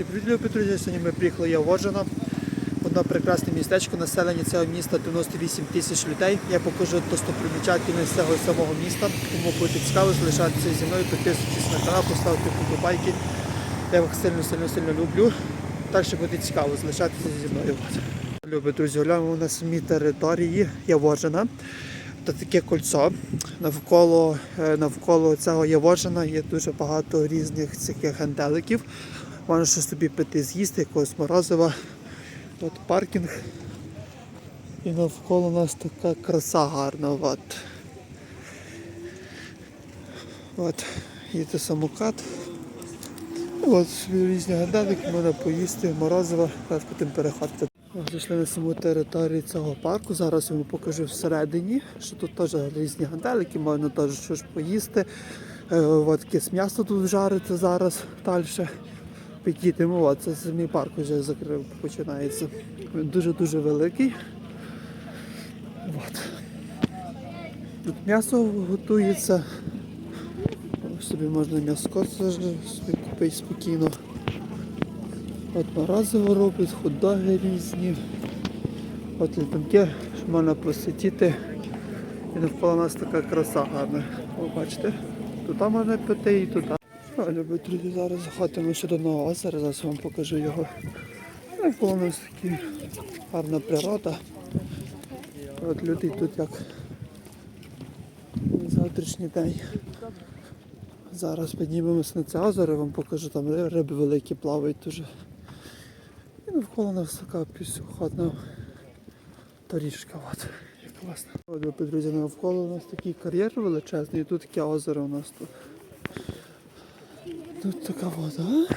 Всі привіт, друзі. Сьогодні ми приїхали Яводжина. Одне прекрасне містечко, населення цього міста 98 тисяч людей. Я покажу достопримічательність цього самого міста. Тому буде цікаво залишатися зі мною, підписуйтесь на канал, поставте вподобайки. Я вас сильно, сильно, сильно люблю. Так що буде цікаво залишатися зі мною. Любі друзі, глянемо на самій території Яводжина. Та таке кольцо. Навколо, е, навколо цього Яводжина є дуже багато різних таких генделиків. Можна щось собі пити з'їсти, якогось морозива. От паркінг. І навколо нас така краса гарна. От. От. Їде самокат. От собі різні генделики, можна поїсти морозива, зараз потім переходити. Зайшли на саму територію цього парку. Зараз я вам покажу всередині, що тут теж різні гантелики, можна теж щось поїсти. Е, От якесь м'ясо тут жариться зараз далі. Підійдемо, це самий парк вже закрив, починається. Він дуже-дуже великий. От. Тут м'ясо готується. Собі можна м'яско собі купити спокійно. От морозиво роблять, хот-доги різні. От літанки, що можна посидіти. І навколо нас така краса гарна. О, бачите? Тут можна пити і туди. Любить друзі, зараз заходимо ще до одного озера, зараз вам покажу його. Навколо нас такі гарна природа. От люди тут як завтрашній день. Зараз піднімемось на це озеро, вам покажу, там риби великі плавають дуже. І навколо нас така пішохідна доріжка. От. Класно. От, друзі, навколо у нас такий кар'єр величезний, і тут таке озеро у нас тут. Тут така вода.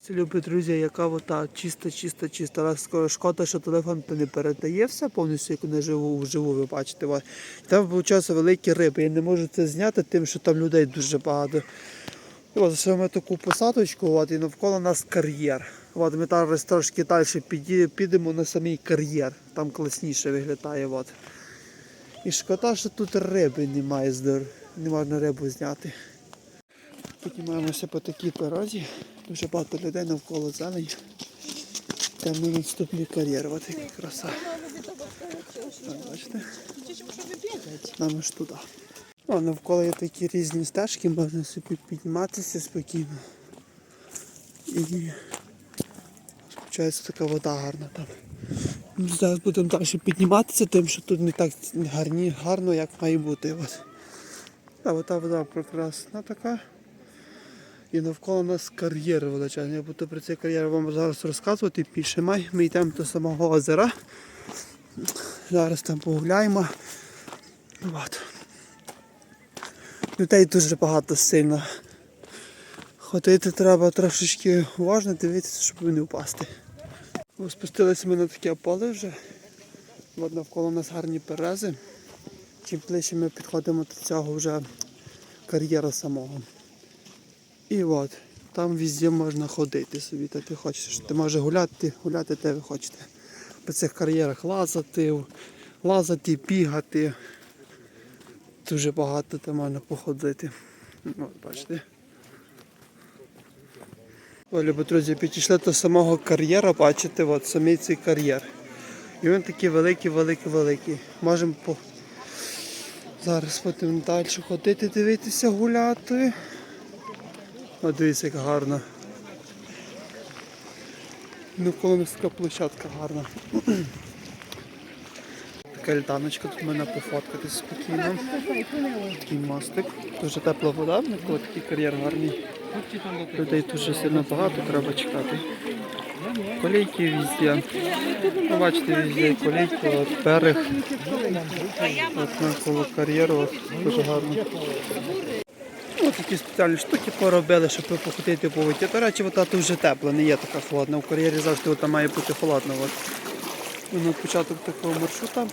Це любі друзі, яка вода чиста, чиста, чиста. Раз скоро шкода, що телефон то не передає все повністю, як не живу вживу, ви бачите. От. Там виходить великі риби. Я не можу це зняти, тим, що там людей дуже багато. І от саме таку посадочку, от, і навколо нас кар'єр. От, ми зараз трошки далі підемо на самий кар'єр. Там класніше виглядає. От. І шкода, що тут риби немає, здор- не можна рибу зняти. Піднімаємося по такій дорозі. Дуже багато людей навколо зелень. Там на наступний кар'єр. Ось яка краса. Бачите? Нам ж туди. О, навколо є такі різні стежки, можна собі підніматися спокійно. І виходить така вода гарна там. Зараз будемо далі підніматися, тим, що тут не так гарні, гарно, як має бути. От. Та вода вода прекрасна така. І навколо нас кар'єр величезний. Я буду про цей кар'єр вам зараз розказувати більше. Ми, ми йдемо до самого озера. Зараз там погуляємо. От. Людей дуже багато сильно. Ходити треба трошечки уважно дивитися, щоб не впасти. Спустилися ми на таке поле вже. От навколо нас гарні перези. Чим ближче ми підходимо до цього вже кар'єра самого. І от, там везде можна ходити собі, та ти хочеш. Ти можеш гуляти, гуляти де ви хочете. По цих кар'єрах лазати, лазати, бігати. Дуже багато там можна походити. Ну, От, бачите. Ой, любі друзі, підійшли до самого кар'єра, бачите, от самий цей кар'єр. І він такий великий, великий, великий. Можемо. Зараз будемо далі ходити, дивитися, гуляти. О, дивіться, як гарно. Навколо нас така площадка гарна. Така літаночка, тут можна пофоткатись спокійно. Такий мостик. Дуже тепла вода, навколо такий кар'єр гарний. Людей дуже сильно багато, треба чекати. Колейки везде. Ну, бачите, везде колейки, от берег. От навколо кар'єру, от дуже гарно. Ось такі спеціальні штуки поробили, щоб походити по воді. До речі, вода тут вже тепла, не є така холодна. У кар'єрі завжди вода має бути холодна. От. На початок такого маршрута.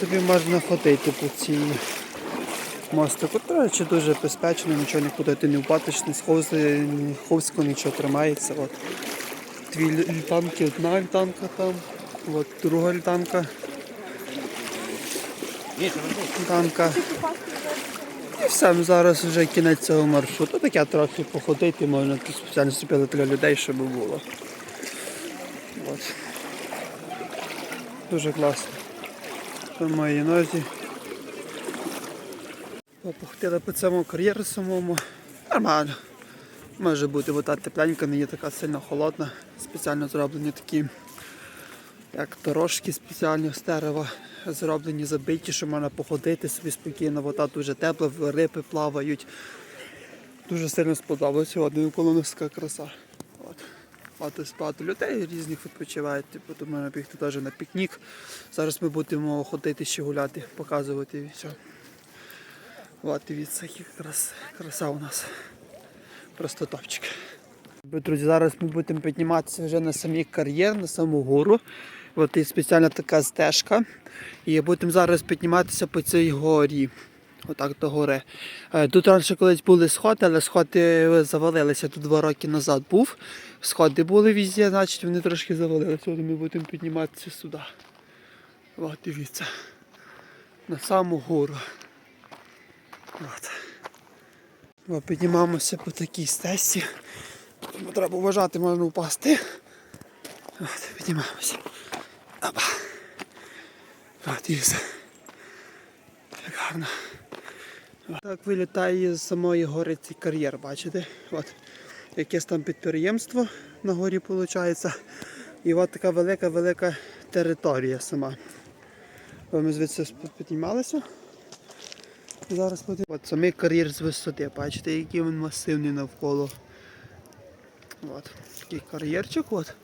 Собі можна ходити по цій мостику. До речі, дуже безпечно, нічого нікуди ти не впадеш, не сховзи, ні ховсько, нічого тримається. От. Дві лі- літанки, одна літанка там, от друга літанка. Літанка. І все, зараз вже кінець цього маршруту. Таке трохи походити можна, тут спеціально зробили для людей, щоб було. От. Дуже класно. По моїй нозі. Походили по цьому кар'єру самому. Нормально. Може бути, бо та тепленька, не є така сильно холодна. Спеціально зроблені такі, як дорожки спеціальні з дерева, зроблені забиті, що можна походити собі спокійно, вода дуже тепла, риби плавають. Дуже сильно сподобалося сьогодні навколо нас така краса. От. Багато, багато людей різних відпочивають, типу, то можна бігти теж на пікнік. Зараз ми будемо ходити ще гуляти, показувати і все. От, дивіться, краса, краса у нас. Просто топчик. Друзі, зараз ми будемо підніматися вже на самий кар'єр, на саму гору. От і спеціальна така стежка. І будемо зараз підніматися по цій горі. Отак до гори. Е, Тут раніше колись були сходи, але сходи завалилися. Тут два роки назад був. Сходи були везде, значить вони трошки завалилися. От ми будемо підніматися сюди. От, дивіться. На саму гору. От. О, піднімаємося по такій стежці. Тому треба вважати, можна впасти. От, піднімаємося. Опа. От, дивіться. Як гарно. Так вилітає з самої гори цей кар'єр, бачите? От. Якесь там підприємство на горі виходить. І от така велика-велика територія сама. Ми звідси піднімалися. Зараз подивимося. От самий кар'єр з висоти, бачите, який він масивний навколо. От, такий кар'єрчик, от.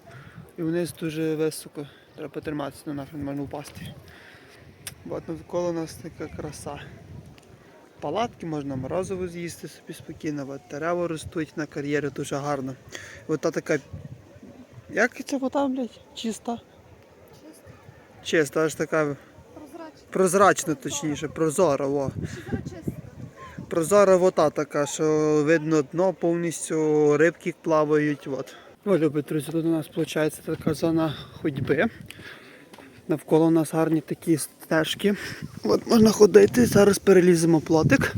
І вниз дуже високо. Треба потриматися, на нафіг можна впасти. От навколо нас така краса. Палатки можна морозиво з'їсти собі спокійно, от дерева ростуть на кар'єрі дуже гарно. От та така. Як це вода, блядь? Чиста? Чиста, аж така. Прозрачна, точніше, прозора. Во. Прозора вода така, що видно дно повністю, рибки плавають. От. О, любі друзі, тут у нас виходить така зона ходьби. Навколо у нас гарні такі стежки. От можна ходити, зараз переліземо плотик.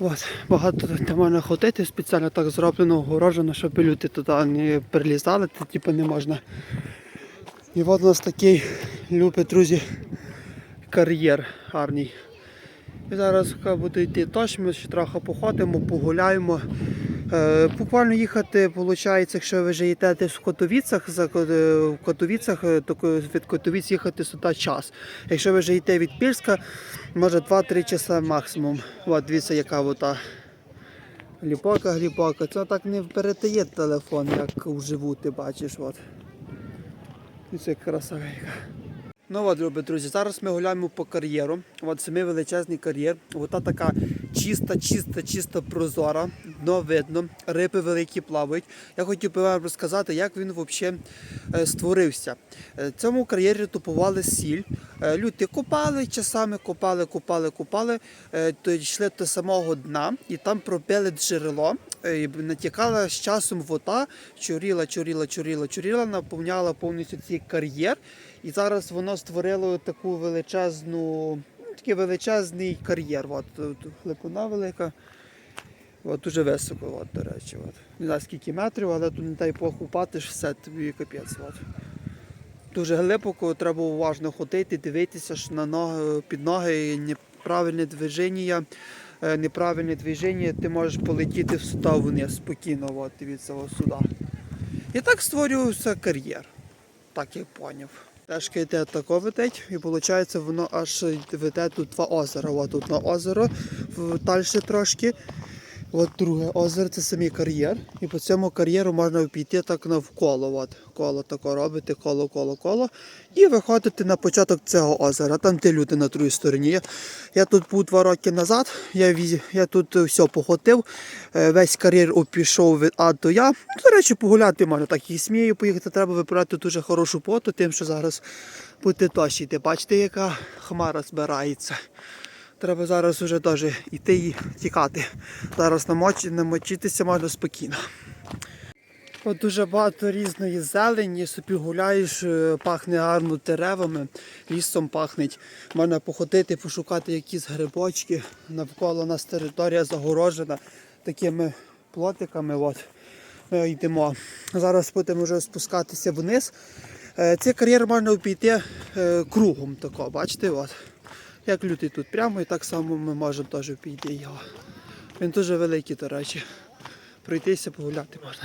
От, багато де можна ходити, спеціально так зроблено, огорожено, щоб люди туди не перелізали, то типу не можна. І от у нас такий, любі друзі, кар'єр гарний. І зараз буде йти дощ, ми ще трохи походимо, погуляємо. Е, буквально їхати, виходить, якщо ви живете десь в Котовіцях, е, в Котовіцях, е, то від Котовіць їхати сюди час. Якщо ви живете від Пільська, може 2-3 часа максимум. От дивіться, яка вода. Глибока, глибока. Це так не передає телефон, як вживу, ти бачиш. От. І це краса яка. Ну от, любі друзі, зараз ми гуляємо по кар'єру. От самий величезний кар'єр. Вода така чиста, чиста, чиста прозора. Дно видно, риби великі плавають. Я хотів би вам розказати, як він взагалі створився. Е, цьому кар'єрі топували сіль. Е, Люди копали часами, копали, копали, е, то йшли до самого дна і там пробили джерело. Е, Натікала з часом вода, чоріла, чоріла, чоріла, чоріла, наповняла повністю цей кар'єр. І зараз воно створило таку величезну, ну, такий величезний кар'єр. Тут глибина велика. От, дуже високо, от, до речі. От. Не знаю скільки метрів, але тут не дай Бог упатиш, все тобі капець. От. Дуже глибоко, треба уважно ходити, дивитися, що на ноги, під ноги неправильне движення, е, неправильне движення, ти можеш полетіти сюди вниз спокійно, от, від цього сюди. І так створювався кар'єр. Так я поняв. Тежка йде тако ведеть, і виходить, воно аж веде тут два озера. От на озеро далі трошки. От друге озеро це самий кар'єр. І по цьому кар'єру можна обійти так навколо. От, коло тако робити, коло, коло, коло. І виходити на початок цього озера. Там де люди на другій стороні. Я, я тут був два роки назад, я, я тут все походив, е, весь кар'єр обійшов від А до Я. До речі, погуляти можна. Так і смію поїхати, треба вибирати дуже хорошу поту, тим, що зараз буде дощ йти. Бачите, яка хмара збирається. Треба зараз уже теж йти і тікати. Зараз намоч... намочитися можна спокійно. От дуже багато різної зелені, собі гуляєш, е, пахне гарно деревами, лісом пахнеть. Можна походити, пошукати якісь грибочки. Навколо нас територія загорожена такими плотиками. От. Ми йдемо. Зараз будемо вже спускатися вниз. Е, Цей кар'єр можна обійти е, кругом тако, бачите? От. Як люди тут прямо і так само ми можемо теж обійти його. Він дуже великий, до речі. Пройтися, погуляти можна.